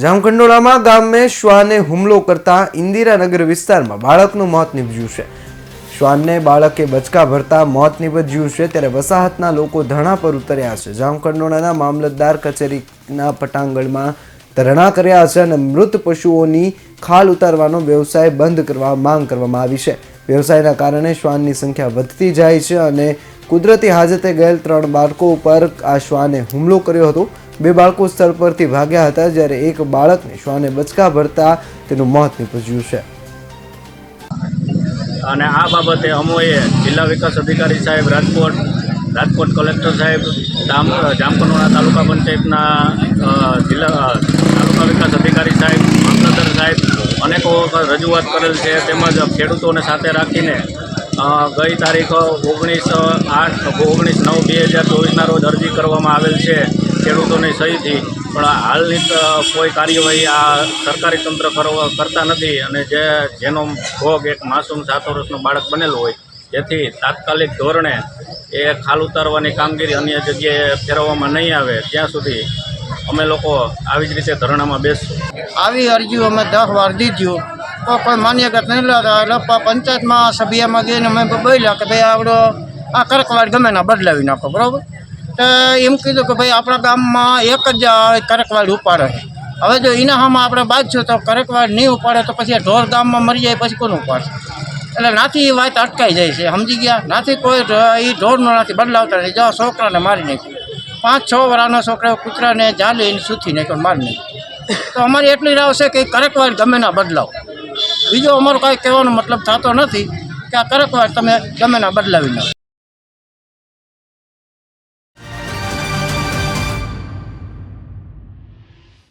જામખંડોળામાં ગામે શ્વાને હુમલો કરતા ઇન્દિરાનગર વિસ્તારમાં બાળકનું મોત નીપજ્યું છે. શ્વાનને બાળકે બચકા ભરતા મોત નીપજ્યું છે ત્યારે વસાહતના લોકો ધરણા પર ઉતર્યા છે. જામખંડોળાના મામલતદાર કચેરીના પટાંગણમાં ધરણા કર્યા છે અને મૃત પશુઓની ખાલ ઉતારવાનો વ્યવસાય બંધ કરવા માંગ કરવામાં આવી છે. વ્યવસાયના કારણે શ્વાનની સંખ્યા વધતી જાય છે અને કુદરતી હાજતે ગયેલ ત્રણ બાળકો ઉપર આ શ્વાને હુમલો કર્યો હતો. બે બાળકો સ્થળ પરથી ભાગ્યા હતા જ્યારે એક બાળકને શ્વાને બચકા ભરતા તેનું મોત નીપજ્યું છે. અને આ બાબતે અમોએ જિલ્લા વિકાસ અધિકારી સાહેબ રાજકોટ રાજકોટ કલેક્ટર સાહેબ, જામ જામકંડોળા તાલુકા પંચાયતના જિલ્લા તાલુકા વિકાસ અધિકારી સાહેબ, મામલતદાર સાહેબ, અનેકો રજૂઆત કરેલ છે. તેમજ ખેડૂતોને સાથે રાખીને ગઈ તારીખ ઓગણીસ આઠ ઓગણીસ નવ બે હજાર ચોવીસના રોજ અરજી કરવામાં આવેલ છે. ખેડૂતોની સહીથી, પણ હાલની કોઈ કાર્યવાહી આ સરકારી તંત્ર કરતા નથી અને જે, જેનો ભોગ એક માસૂમ સાત વર્ષનું બાળક બનેલું હોય, જેથી તાત્કાલિક ધોરણે એ ખાલ ઉતારવાની કામગીરી અન્ય જગ્યાએ ફેરવવામાં નહીં આવે, ત્યાં સુધી અમે લોકો આવી જ રીતે ધરણામાં બેસશું. આવી અરજીઓ અમે દસ વાર દીધ્યું તો કોઈ માન્યગત નહીં લેતા, એટલે પંચાયતમાં સભ્યમાં ગઈને અમે બોલ્યા કે ભાઈ આપણો આ કરકવાડ ગમે ના બદલાવી નાખો, બરાબર? તો એમ કીધું કે ભાઈ આપણા ગામમાં એક જ કરકવાડ ઉપાડે. હવે જો એના હામાં આપણે બાજશું તો કરકવાડ નહીં ઉપાડે તો પછી ઢોર ગામમાં મરી જાય પછી કોનું ઉપાડશે એટલે નાથી એ વાત અટકાઈ જાય છે, સમજી ગયા? નાથી કોઈ એ ઢોરનો નાથી બદલાવતા નહીં જો છોકરાને મારી નાખ્યું પાંચ, છ વર્ષના છોકરાઓ કૂતરાને જાલીને સૂથી નાખ્યો મારી નાખ્યું. તો અમારી એટલી રાવ છે કે કરકવાર ગમે ના બદલાવ. બીજો અમારો કાંઈ કહેવાનો મતલબ થતો નથી કે આ કરકવાર તમે ગમે ના બદલાવી નાખો